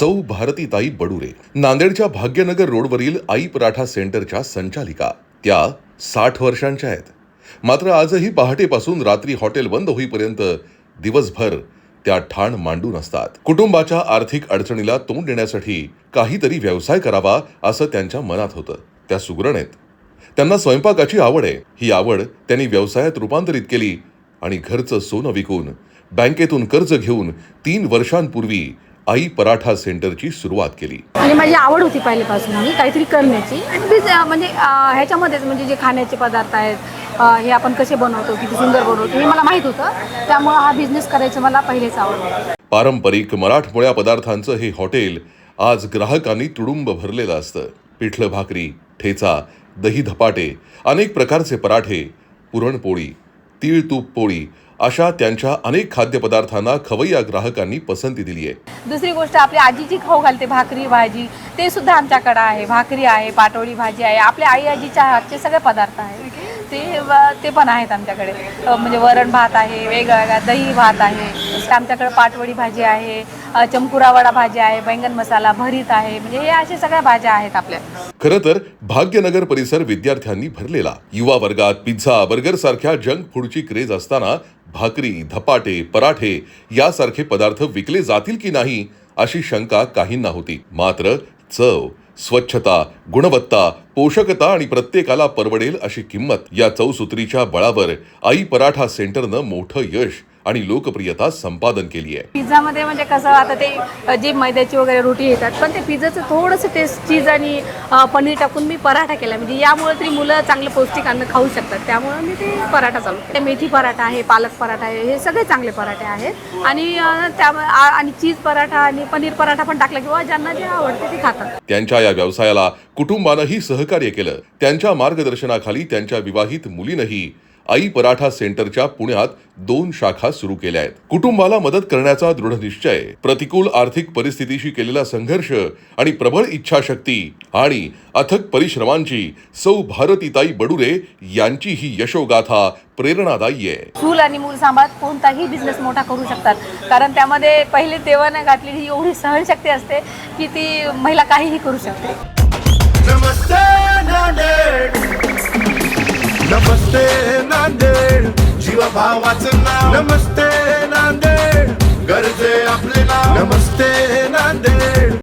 सौ भारतीताई बडुरे. नांदेडच्या भाग्यनगर रोडवरील आई पराठा सेंटरच्या संचालिका. त्या साठ वर्षांच्या आहेत. मात्र आजही पहाटेपासून रात्री हॉटेल बंद होईपर्यंत दिवसभर त्या ठाण मांडून असतात. कुटुंबाच्या आर्थिक अडचणीला तोंड देण्यासाठी काहीतरी व्यवसाय करावा असं त्यांच्या मनात होतं. त्या सुगरण आहेत. त्यांना स्वयंपाकाची आवड आहे. ही आवड त्यांनी व्यवसायात रूपांतरित केली आणि घरचं सोनं विकून बँकेतून कर्ज घेऊन तीन वर्षांपूर्वी आई पराठा सेंटरची सुरुवात केली. आणि माझी आवड होती पहिल्यापासून मी काहीतरी करण्याची. आणि म्हणजे अं, ह्याच्यामध्येच म्हणजे जे खाण्याचे पदार्थ आहेत अं, हे आपण कसे बनवतो किती सुंदर बनवतो हे मला माहीत होतं. त्यामुळं हा बिझनेस करायचं मला पहिलेच आवड होती. पारंपरिक मराठमोळ्या पदार्थांचं हे हॉटेल आज ग्राहकांनी तुडुंब भरलेलं असतं. पिठलं भाकरी ठेचा दही धपाटे अनेक प्रकारचे पराठे पुरणपोळी. तीळ तूप पोळी अशा त्यांच्या अनेक खाद्यपदार्थांना खवय्या ग्राहकांनी पसंती दिली आहे. दुसरी गोष्ट आपली आजी जी खाऊ घालते भाकरी भाजी. ते सुद्धा आमच्याकडं आहे. भाकरी आहे पाटोळी भाजी आहे. आपल्या आई आजीच्या हातचे सगळे पदार्थ आहेत. ते ते पण आहेत आमच्याकडे. म्हणजे वरण भात आहे वेगवेगळा दही भात आहे. आमच्याकडे पाटवडी भाजी आहे अ, वडा भाजी आहे बैंगन मसाला भरीत आहे. म्हणजे हे अशा सगळ्या भाज्या आहेत आपल्या. खरं तर भाग्यनगर परिसर विद्यार्थ्यांनी भरलेला. युवा वर्गात पिझ्झा बर्गर सारख्या जंक फूडची क्रेज असताना भाकरी धपाटे पराठे यासारखे पदार्थ विकले जातील की नाही अशी शंका काहींना होती. मात्र चव स्वच्छता गुणवत्ता पोषकता आणि प्रत्येकाला परवडेल अशी किंमत या चौसूत्रीच्या बळावर आई पराठा सेंटरनं मोठं यश आणि लोकप्रियता संपादन केली आहे. पिझ्झामध्ये म्हणजे कसं आता ते जे मैद्याची वगैरे रोटी येतात पण ते पिझ्झाचं थोडंसं टेस्ट चीज आणि पनीर टाकून मी पराठा केला. म्हणजे यामुळे तरी मुलं चांगलं पौष्टिक अन्न खाऊ शकतात. त्यामुळे मी ते पराठा चालू ते मेथी पराठा आहे पालक पराठा आहे हे सगळे चांगले पराठे आहेत. आणि आ- आणि चीज पराठा आणि पनीर पराठा पण टाकला किंवा ज्यांना जे आवडते ते खातात. त्यांच्या या व्यवसायाला कुटुंबानंही सहकार्य केलं. त्यांच्या मार्गदर्शनाखाली त्यांच्या विवाहित मुलीनंही आई पराठा सेंटरच्या पुण्यात दोन शाखा सुरू केल्या आहेत. कुटुंबाला मदत करण्याचा दृढ निश्चय प्रतिकूल आर्थिक परिस्थितीशी केलेला संघर्ष आणि प्रबळ इच्छाशक्ती आणि अथक परिश्रमांची सौ भारतीताई बडुरे यांची ही यशोगाथा प्रेरणादायी आहे. चूल आणि मूल सांभाळत कोणताही बिझनेस मोठा करू शकतात. कारण त्यामध्ये पहिले देवाने घातलेली एवढी सहनशक्ती असते की ती महिला काहीही करू शकते. नमस्ते नांदेड. नमस्ते नांदेड. जीवा भावाचं नाव. नमस्ते